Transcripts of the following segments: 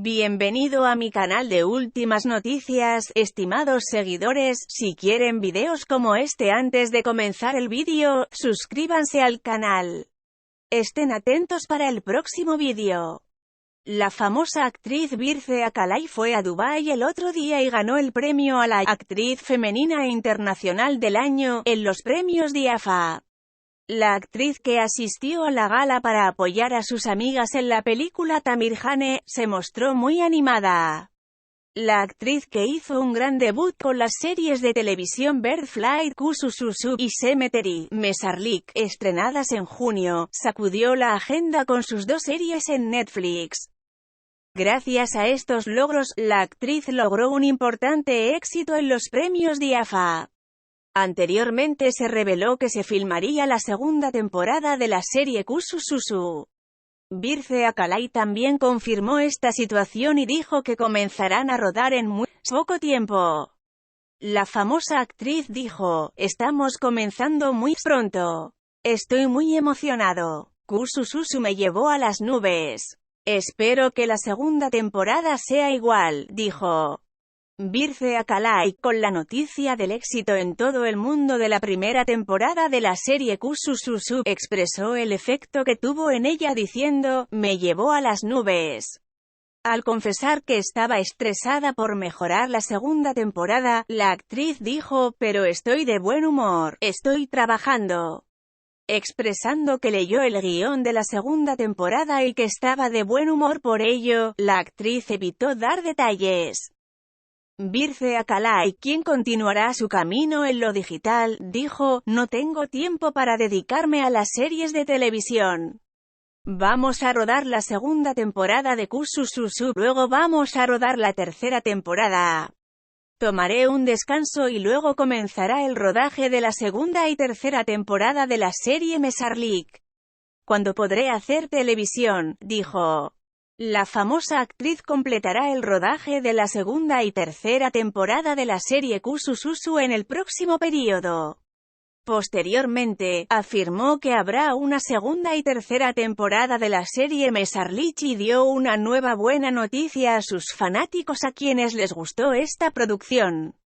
Bienvenido a mi canal de últimas noticias, estimados seguidores, si quieren videos como este antes de comenzar el vídeo, suscríbanse al canal. Estén atentos para el próximo vídeo. La famosa actriz Birce Akalai fue a Dubái el otro día y ganó el premio a la actriz femenina internacional del año, en los premios DIAFA. La actriz que asistió a la gala para apoyar a sus amigas en la película Tamir Hane, se mostró muy animada. La actriz que hizo un gran debut con las series de televisión Bird Flight, Kusususu y Cemetery, Mesarlik, estrenadas en junio, sacudió la agenda con sus dos series en Netflix. Gracias a estos logros, la actriz logró un importante éxito en los premios DIAFA. Anteriormente se reveló que se filmaría la segunda temporada de la serie Kusususu. Birce Akalai también confirmó esta situación y dijo que comenzarán a rodar en muy poco tiempo. La famosa actriz dijo, estamos comenzando muy pronto. Estoy muy emocionado. Kusususu me llevó a las nubes. Espero que la segunda temporada sea igual, dijo. Birce Akalai, con la noticia del éxito en todo el mundo de la primera temporada de la serie Kusususu, expresó el efecto que tuvo en ella diciendo, me llevó a las nubes. Al confesar que estaba estresada por mejorar la segunda temporada, la actriz dijo, pero estoy de buen humor, estoy trabajando. Expresando que leyó el guion de la segunda temporada y que estaba de buen humor por ello, la actriz evitó dar detalles. Birce Akalai, quien continuará su camino en lo digital, dijo, no tengo tiempo para dedicarme a las series de televisión. Vamos a rodar la segunda temporada de Kusususu, luego vamos a rodar la tercera temporada. Tomaré un descanso y luego comenzará el rodaje de la segunda y tercera temporada de la serie Mesarlik. Cuando podré hacer televisión, dijo. La famosa actriz completará el rodaje de la segunda y tercera temporada de la serie Kusususu en el próximo periodo. Posteriormente, afirmó que habrá una segunda y tercera temporada de la serie Mesarlich y dio una nueva buena noticia a sus fanáticos a quienes les gustó esta producción.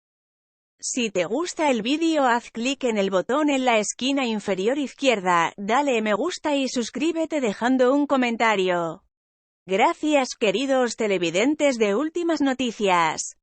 Si te gusta el vídeo haz clic en el botón en la esquina inferior izquierda, dale me gusta y suscríbete dejando un comentario. Gracias queridos televidentes de Últimas Noticias.